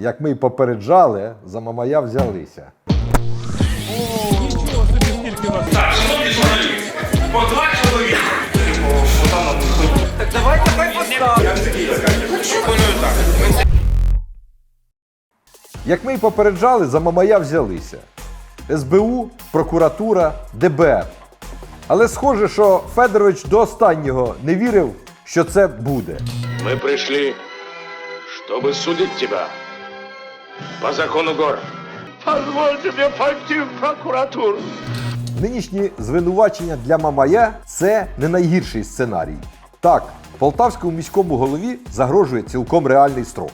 як ми й попереджали, за Мамая взялися. По два чоловіка. Так хай поставимо. Як ми й попереджали, за Мамая взялися. СБУ, прокуратура, ДБР. Але схоже, що Федорович до останнього не вірив, що це буде. Мы пришли, чтобы судить тебя по закону гор. Позвольте мне пойти в прокуратуру. Нинішні звинувачення для Мамая це не найгірший сценарій. Так, полтавському міському голові загрожує цілком реальний строк.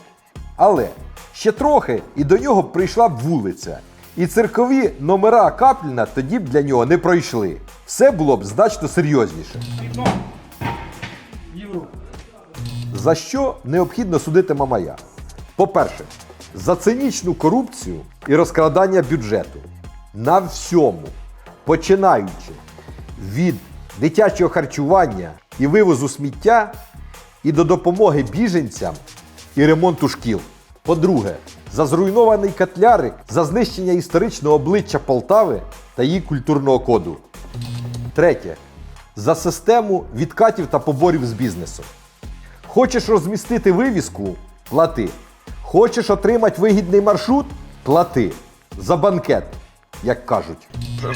Але ще трохи і до нього б прийшла б вулиця. І циркові номера Капліна тоді б для нього не пройшли. Все було б значно серйозніше. За що необхідно судити Мамая? По-перше, за цинічну корупцію і розкрадання бюджету на всьому, починаючи від дитячого харчування і вивозу сміття і до допомоги біженцям і ремонту шкіл. По-друге, за зруйнований котлярик, за знищення історичного обличчя Полтави та її культурного коду. Третє. За систему відкатів та поборів з бізнесу. Хочеш розмістити вивіску плати. Хочеш отримати вигідний маршрут плати. За банкет, як кажуть.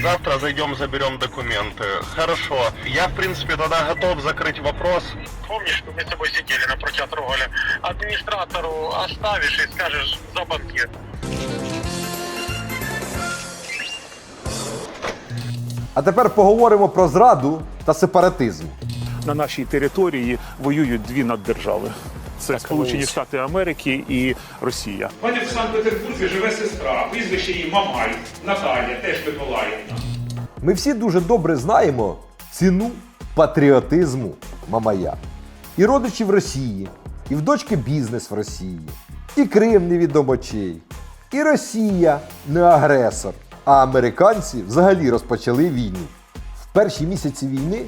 Завтра зайдем, заберем документы. Хорошо. Я, в принципе, тогда готов закрыть вопрос. Помнишь, мы с тобой сидели напротив Трогаля? Администратору оставишь и скажешь за банкет. А тепер поговоримо про зраду та сепаратизм. на нашій території воюють дві наддержави. Це Сполучені Штати Америки і Росія. У мене в Санкт-Петербурзі живе сестра, прізвище її Мамай, Наталія, теж Миколаївна. Ми всі дуже добре знаємо ціну патріотизму Мамая. І родичі в Росії, і в дочки бізнес в Росії, і Крим невідомо чий, і Росія не агресор, а американці взагалі розпочали війну. В перші місяці війни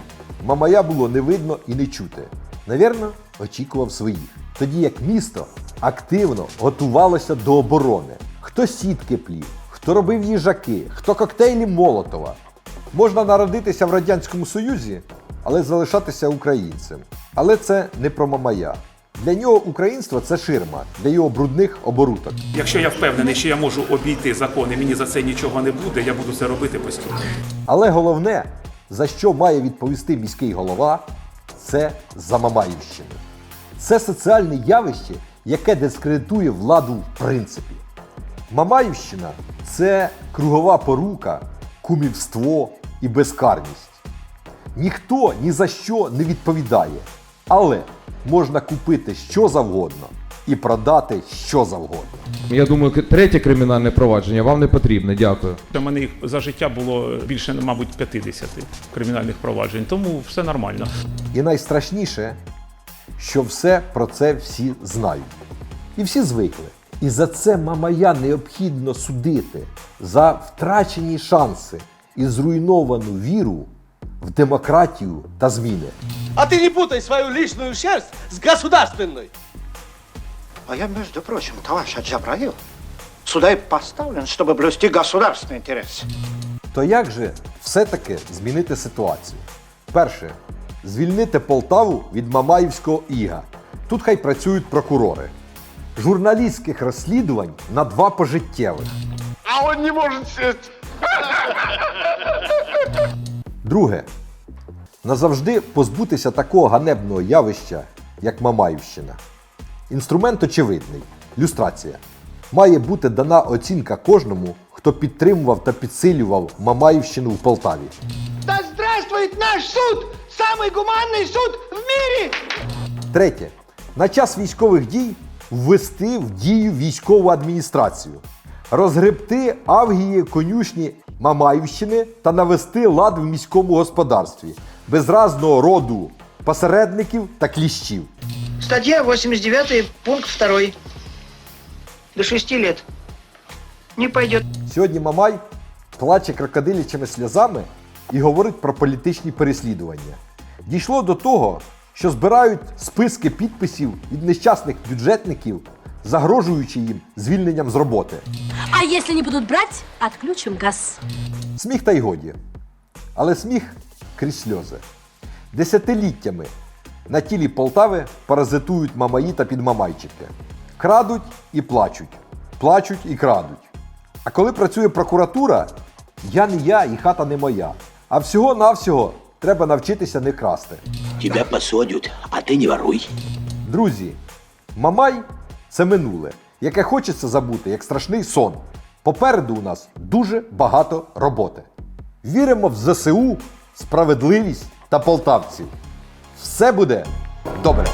Мамая було не видно і не чути. Навірно, очікував своїх. Тоді як місто активно готувалося до оборони. Хто сітки плів, хто робив їжаки, хто коктейлі Молотова. Можна народитися в Радянському Союзі, але залишатися українцем. Але це не про Мамая. Для нього українство це ширма для його брудних оборудок. Якщо я впевнений, що я можу обійти закони, мені за це нічого не буде, я буду це робити постійно. Але головне, за що має відповісти міський голова, це за Мамаївщину. Це соціальне явище, яке дискредитує владу в принципі. Мамаївщина це кругова порука, кумівство і безкарність. Ніхто ні за що не відповідає, але можна купити що завгодно і продати що завгодно. Я думаю, третє кримінальне провадження вам не потрібне. Дякую. У мене їх за життя було більше, мабуть, 50 кримінальних проваджень, тому все нормально. І найстрашніше, що все про це всі знають. І всі звикли. І за це Мамая необхідно судити за втрачені шанси і зруйновану віру в демократію та зміни. А ты не путай свою личную шерсть с государственной. А я, между прочим, товарищ Аджабраил, сюда и поставлен, чтобы блюсти государственный интерес. То як же все-таки змінити ситуацію? Перше, звільнити Полтаву від Мамаївського іга. Тут хай працюють прокурори. Журналістських розслідувань на два пожиттєвих. А он не может сесть. Друге, назавжди позбутися такого ганебного явища, як Мамаївщина. Інструмент очевидний люстрація. Має бути дана оцінка кожному, хто підтримував та підсилював Мамаївщину в Полтаві. Да здравствует наш суд! Самый гуманный суд в мире! Третє. На час військових дій ввести в дію військову адміністрацію, розгребти авгії конюшні Мамаївщини та навести лад в міському господарстві без разного роду посередників та кліщів. Статья 89, пункт 2. До 6 лет. Не пойдет. Сьогодні Мамай плаче крокодилячими сльозами і говорить про політичні переслідування. Дійшло до того, що збирають списки підписів від нещасних бюджетників загрожуючи їм звільненням з роботи. А если не будут брать, отключим газ. Сміх та й годі. Але сміх крізь сльози. Десятиліттями на тілі Полтави паразитують мамаї та підмамайчики. Крадуть і плачуть, плачуть і крадуть. А коли працює прокуратура, я не я і хата не моя. А всього-навсього треба навчитися не красти. Тебе посадять, а ти не воруй. Друзі, Мамай це минуле, яке хочеться забути як страшний сон. Попереду у нас дуже багато роботи. Віримо в ЗСУ, справедливість та полтавців. Все буде добре.